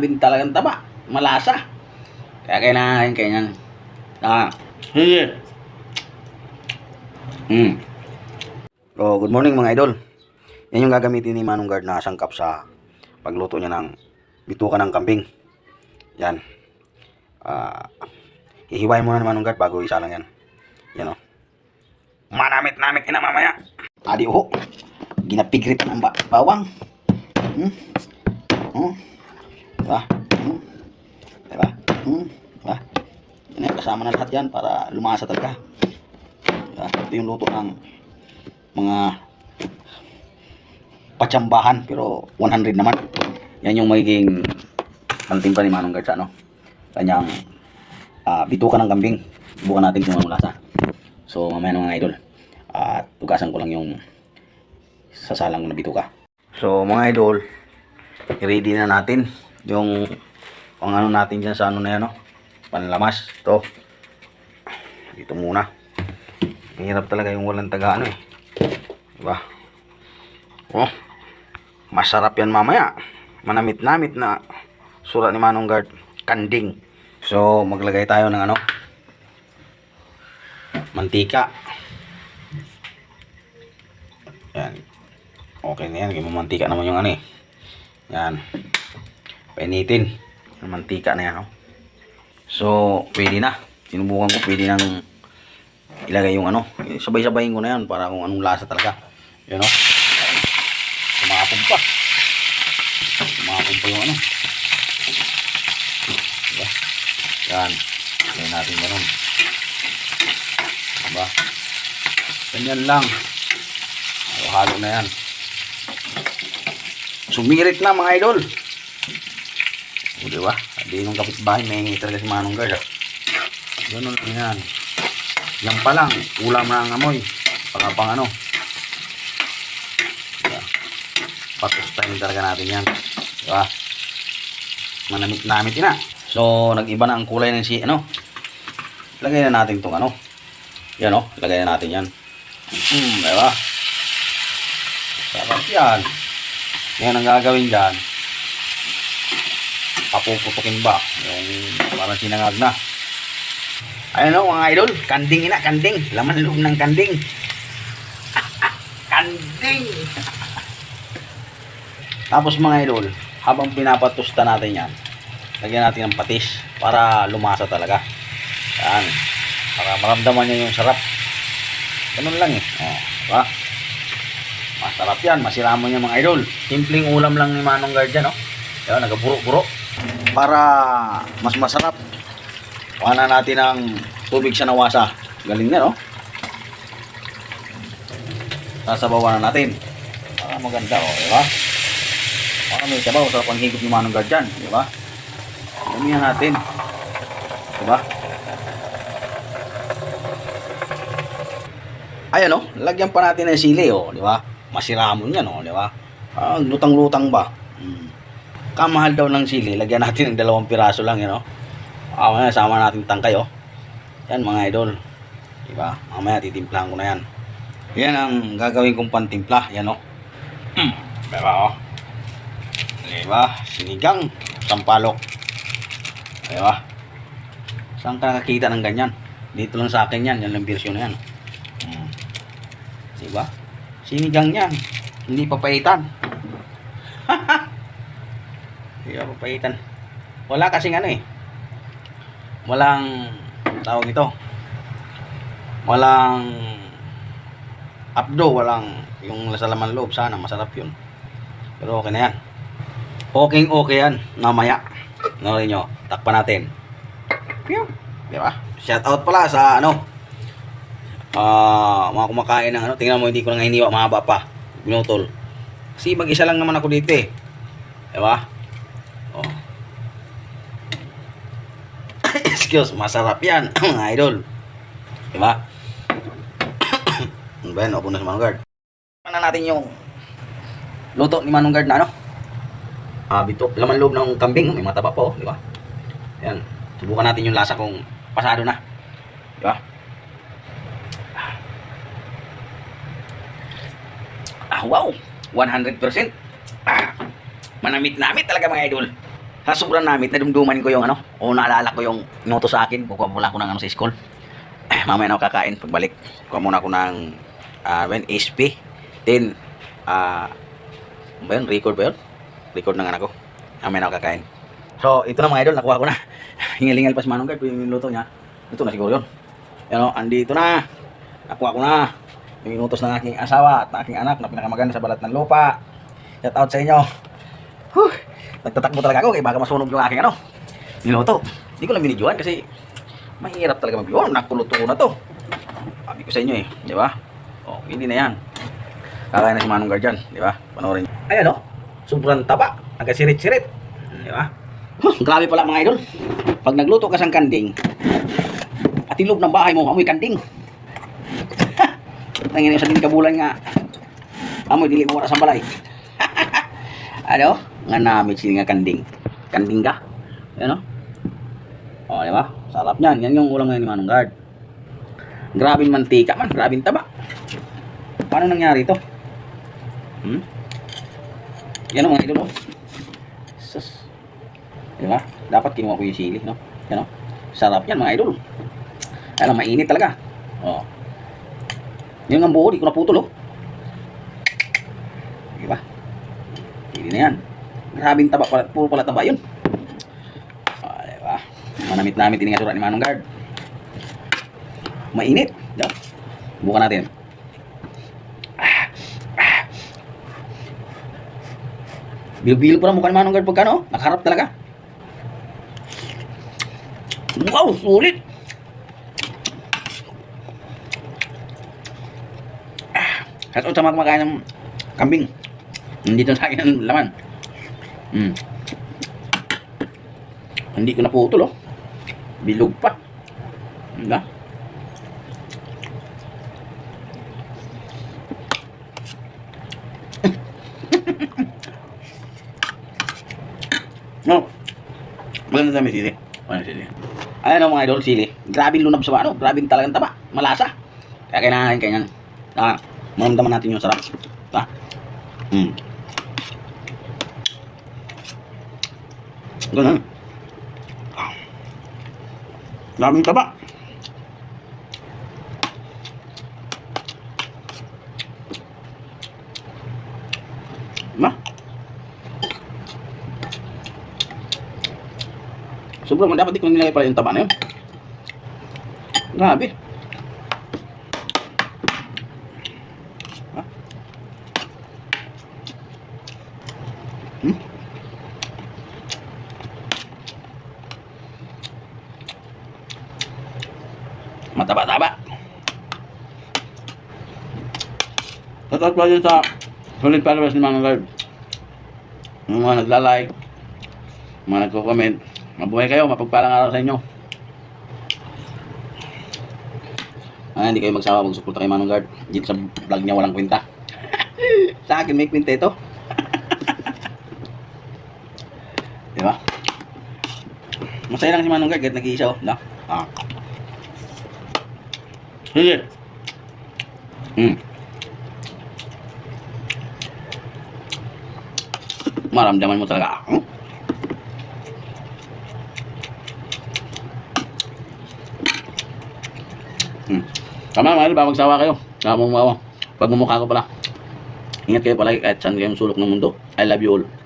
din talagang taba. Malasa. Kaya kailangan kanyang ah, sige. Mm. Oh, good morning mga idol. Yan yung gagamitin ni Manong Guard na sangkap sa pagluto niya ng bituka ng kambing. Yan. Ah, hihiwain muna ni Manong Guard bago isa lang yan. Yan oh. Manamit-namit ina mamaya. Adi oh. Ginapigrit ng ba bawang. Hmm? Hmm? Diba? Hmm? Diba? Hmm? Diba? Yan, eh, kasama na lahat yan para lumasa talaga. Diba? Ito yung luto ng mga patsambahan pero 100 naman. Yan yung magiging pantimpa ni Manong Gart sa ano. Kanyang ah, bituka ng kambing. Bukan natin kung anong. So mamaya na mga idol. At tugasan ko lang yung sasalang na bituka. So mga idol, i-ready na natin yung kung ano natin dyan sa ano na yan, no? Panlamas. Ito. Dito muna. Hirap talaga yung walang taga ano eh. Diba? Oh. Masarap yan mamaya. Manamit-namit na sura ni Manong Guard. Kanding. So, maglagay tayo ng ano? Mantika. Yan. Okay na yan. Mantika naman yung ano eh. Yan. Painitin. Yung mantika na yan. Oh. So, pwede na. Sinubukan ko. Pwede nang ilagay yung ano. Sabay-sabayin ko na yan para kung anong lasa talaga. Yan o. Sumapong pa. Sumapong pa yung ano. Diba? Yan. Gawin natin ganun. Diba? Ganyan lang. Halo-halo na yan. Sumirit na mga idol. O, diba? Hindi nung kapitbahay may talaga si Manong ah. Ganun lang yan. Yan pa lang, ulam na ang amoy. Pang pang ano. Diba? Patustahin talaga natin yan. Diba? Manamit-namit na. So, nag-iba na ang kulay ng si, ano. Lagay na natin tong ano. Yan o, lagay na natin yan. Hmm, diba? Sarap yan. Yan ang gagawin dyan. Papuputukin ba? Yung parang sinangag na. Ayun o mga idol, kanding ina, kanding. Laman loob ng kanding. kanding! Tapos mga idol, habang pinapatusta natin yan, lagyan natin ng patis para lumasa talaga. Yan. Para maramdaman niya yung sarap. Ganun lang eh. O, diba? Masarap yan, masiramo niya mga idol. Simpleng ulam lang ni Manong Guardian, no? Yan, nagaburo-buro. Para mas masarap, Kuha na natin ng tubig sa nawasa. Galing na, no? Sasabawan na natin. Para maganda, oh, di ba? Para may sabaw sa panghigop ni Manong Guardian, di ba? Damihan natin. Di ba? Ayan, oh. Lagyan pa natin ng sili, oh. Di ba? Masiramon yan, oh. Di ba? Ah, lutang-lutang ba? Hmm. Kamahal daw ng sili. Lagyan natin ng dalawang piraso lang, oh. Ah, mamaya sama natin tangkay oh. Yan mga idol. Diba? Mamaya titimplahan ko na yan. Yan ang gagawin kong pantimpla. Yan oh. Hmm. Diba oh. Diba? Sinigang. Sampalok. Diba? Saan ka nakakita ng ganyan? Dito lang sa akin yan. Yan lang version na yan. Hmm. Diba? Sinigang yan. Hindi papaitan. Hindi pa papaitan. Wala kasing ano eh. Walang tawag ito. Walang abdo walang yung sa laman loob sana masarap yun. Pero okay na yan. Okay okay yan mamaya. Narinig nyo takpan natin. Di ba? Shout out pala sa ano ah mga kumakain ng ano tingnan mo hindi ko lang hiniwa mahaba pa. Binutol kasi mag isa lang naman ako dito eh. Di ba oh excuse, masarap yan, idol. Diba? ano ba yan? Opo na si Manong Guard. Ano natin yung luto ni Manong Guard na ano? Ah, bito, laman loob ng kambing. May mataba po, di ba? Yan. Subukan natin yung lasa kung pasado na. Di ba? Ah, wow! 100%. Ah, manamit-namit talaga mga idol. Sa sobrang namit, nadumduman ko yung ano, o naalala ko yung inuto sa akin, kukuha muna ako ng ano sa school. Eh, mamaya na ako kakain, pagbalik. Kuha muna ako ng, uh, HP. Then, ano ba yun? Record ba yun? Record ng anak ko. Mamaya na ako kakain. So, ito na mga idol, nakuha ko na. Hingilingal pa si Manong Guard, yung luto niya. Ito na siguro yun. Yan andito na. Nakuha ko na. Yung inutos ng aking asawa at ng aking anak na pinakamaganda sa balat ng lupa. Shout out sa inyo. Nagtatakbo talaga ako kaya baka masunog yung aking ano. Niluto. Hindi ko lang binidyohan kasi mahirap talaga mag-video. Nakuluto ko na to. Sabi ko sa inyo eh. Di ba? Oh, hindi na yan. Kakain na si Manong Guard dyan. Di ba? Panoorin. Ayan o. Sobrang taba. Nagkasirit-sirit. Di ba? Huh, grabe pala mga idol. Pag nagluto ka sang kanding, at ilog ng bahay mo, amoy kanding. Tangin sa din kabulan nga. Amoy dili mo wala sa balay. ano? Nga namit sila nga kanding. Kanding ka. Ano? O, di ba? Sarap niyan. Yan yung ulam ngayon ni Manong Guard. Grabing mantika man. Grabing taba. Paano nangyari ito? Hmm? Yan ang mga idol. oh. Sus. Di ba? Dapat kinuha ko yung sili, no? Yan, oh. Sarap yan, mga idol. Alam, mainit talaga. Oh. Yung ang buo, di ko naputol, oh. Di ba? Hindi na yan. Grabing taba, pala, puro pala taba yun. Oh, di ba? Manamit-namit ini nga ni Manong Guard. Mainit. Di ba? Bukan natin. Bilog-bilog pa mukha ni Manong Guard pagka ano, nakaharap talaga. Wow, sulit! At sa mga kumakain ng kambing. Hindi ito sa akin ang laman. Mm. Hindi ko naputol, oh. Bilog pa. Diba? no. Maganda sa may sili. Ano sili? Ayan o mga idol, sili. Grabing lunab sa ano, grabing talagang taba. Malasa. Kaya kailangan kanyan. Ah, maramdaman natin yung sarap. Diba? Hmm. Ganun. Ah. Grabing taba. Diba? Sobrang dapat di ko nilagay pala yung taba na yun. Grabe. Ha? Hmm? Mataba-taba. Shoutout pa dyan sa solid followers ni Manong Lord. Yung mga nagla-like, mga nagko-comment. Mabuhay kayo, mapagpalang araw sa inyo. Ah, hindi kayo magsawa magsuporta kay Manong Guard. Dito sa vlog niya walang kwenta. sa akin may kwenta ito. Di ba? Masaya lang si Manong Guard kahit nag-iisa oh. No? Ah. Sige. Hmm. Maramdaman mo talaga. Hmm? Tama mga ba magsawa kayo. Tama mo Pag mumukha ko pala. Ingat kayo pala kahit saan kayong sulok ng mundo. I love you all.